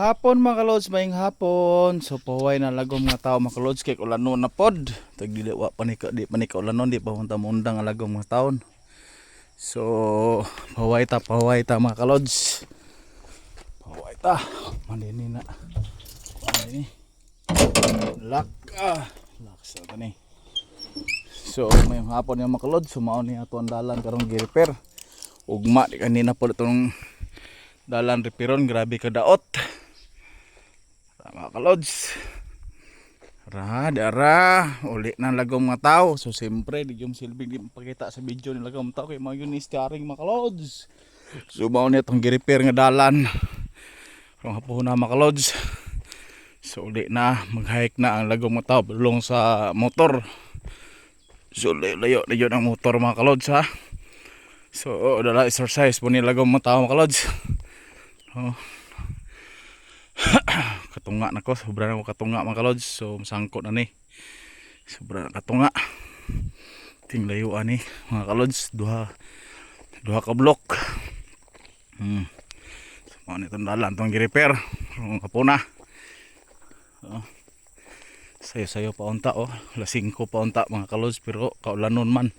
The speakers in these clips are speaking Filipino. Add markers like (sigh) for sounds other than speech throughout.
hapon mga kalods, mayong hapon. So paway na lagom mga tao mga kalods kay ulano na pod. Tag dili wa pa ni ka di pa ni ka ulanon di pa hunta mundang ang lagom mga taon. So paway ta paway ta mga kalods. Paway ta. Manini na. Manini. Lak ah. Lak sa tani. So mayong hapon yung mga kalods, sumaon ni ato dalan karong gi-repair. Ugma di kanina po itong dalan repiron grabe ka daot tama ka lods ra dara uli na lagom mga tao so siyempre di yung silbig di mapakita sa video ni lagom tao kay mga yun ni steering mga kalods so mao niya itong gi-repair nga dalan kung hapon na mga kalods so uli na mag-hike na ang lagom mga tao bulong sa motor. So layo layo ng motor mga kalods ha. So, oh, dala exercise po nila gawang mga tao mga kalods. Oh. Katunga na ko, sobra na ko katunga mga kalods. So, masangkot na ni. Sobra na katunga. Ting layuan ni mga kalods. Duha, duha ka block. Hmm. So, mga nitong dalan itong gi-repair. Ang kapuna. Oh. Sayo-sayo pa unta oh. Lasing ko pa unta mga kalods. Pero kaulanon man.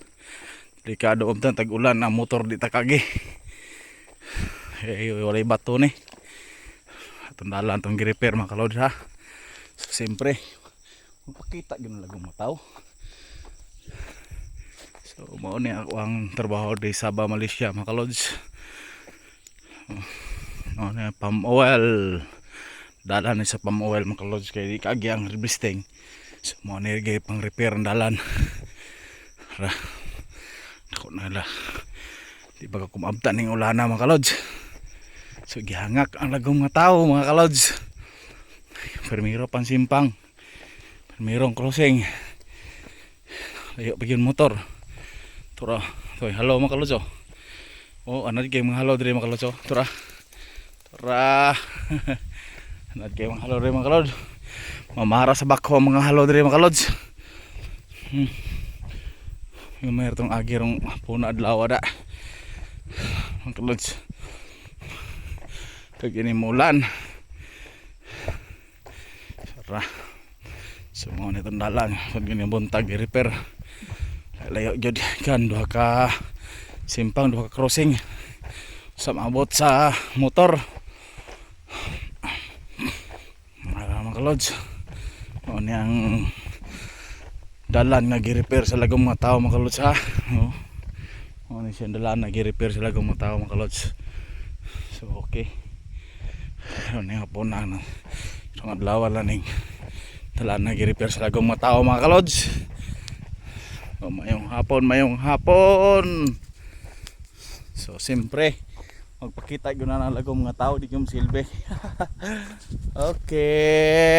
Delikado om tan tag-ulan ang motor di takagi. (sighs) Eh walay bato ni. Atong dalan tong gi-repair mga kalod ha. So siyempre mapakita gyud lagong mataw. So mao ni ako ang trabaho di Sabah Malaysia mga kalods. Na palm oil. Dalan ni sa palm oil mga kalods kay di kagi ang harvesting. So mao ni gay pang repair ang dalan. Ra. Ako na la. Di ba kumabta ning ulana mga kalods. So gihangak ang lagong mga tao mga kalods. Permiro pansimpang. Permirong crossing. Layo pa yun motor. Tura. Toy, hello mga kalods oh. Oh, di kayo mga hello diri mga kalods oh. Tura. Tura. (laughs) di kayo mga hello diri mga kalods. Mamara sa bako mga hello diri mga kalods. Hmm yung mayroon tong agirong puna adlaw da ang kalods kag ini mulan sara so mga nitong dalan kag ini buntag i-repair. Layo jud kan duha ka simpang duha ka crossing. Sa maabot sa motor. Mga kalods o niyang dalan nga gi-repair sa lagong mga tao mga kalods ha oh. ano siya dalan nga gi-repair sa lagong mga tao mga kalods so okay ano nga po na ano. Nga adlaw lang ning dalan nga gi-repair sa lagong mga tao mga kalods. So mayong hapon mayong hapon. So siyempre magpakita yun na ng lagong mga tao di yung silbi (laughs) okay